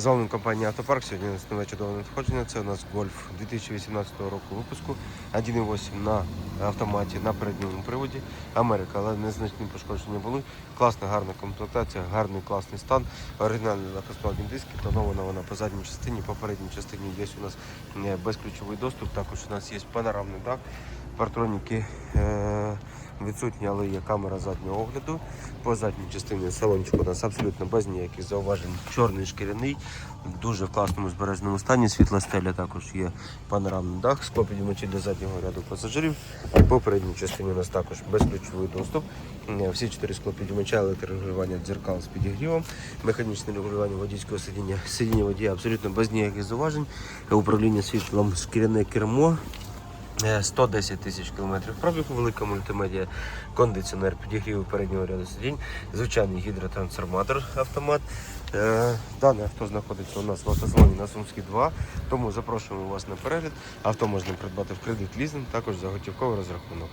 З вами компанія Автопарк. Сьогодні нове чудове надходження. Це у нас Гольф 2018 року випуску. 1.8 на автоматі на передньому приводі. Америка, але незначні пошкодження були. Класна, гарна комплектація, гарний класний стан. Оригінальні легкосплавні диски, тонована вона по задній частині, по передній частині є у нас е, безключовий доступ. Також у нас є панорамний дах. Партроніки е, відсутні, але є камера заднього огляду. По задній частині салончик у нас абсолютно без ніяких зауважень. Чорний шкіряний, в дуже класному збереженому стані. Світла стеля також є панорамний дах, склопідімачі для заднього ряду пасажирів. По передній частині у нас також безключовий доступ. Е, Всі чотири склопідімача, електрорегулювання дзеркал з підігрівом, механічне регулювання водійського сидіння, сидіння водія абсолютно без ніяких зауважень. Управління світлом шкіряне кермо. Е, 110 тисяч кілометрів пробігу, велика мультимедія, кондиціонер, підігрів переднього ряду сидінь, звичайний гідротрансформатор автомат. Е, Дане авто знаходиться у нас в автосалоні на Сумській 2, тому запрошуємо вас на перегляд. Авто можна придбати в кредит лізинг, також за готівковий розрахунок.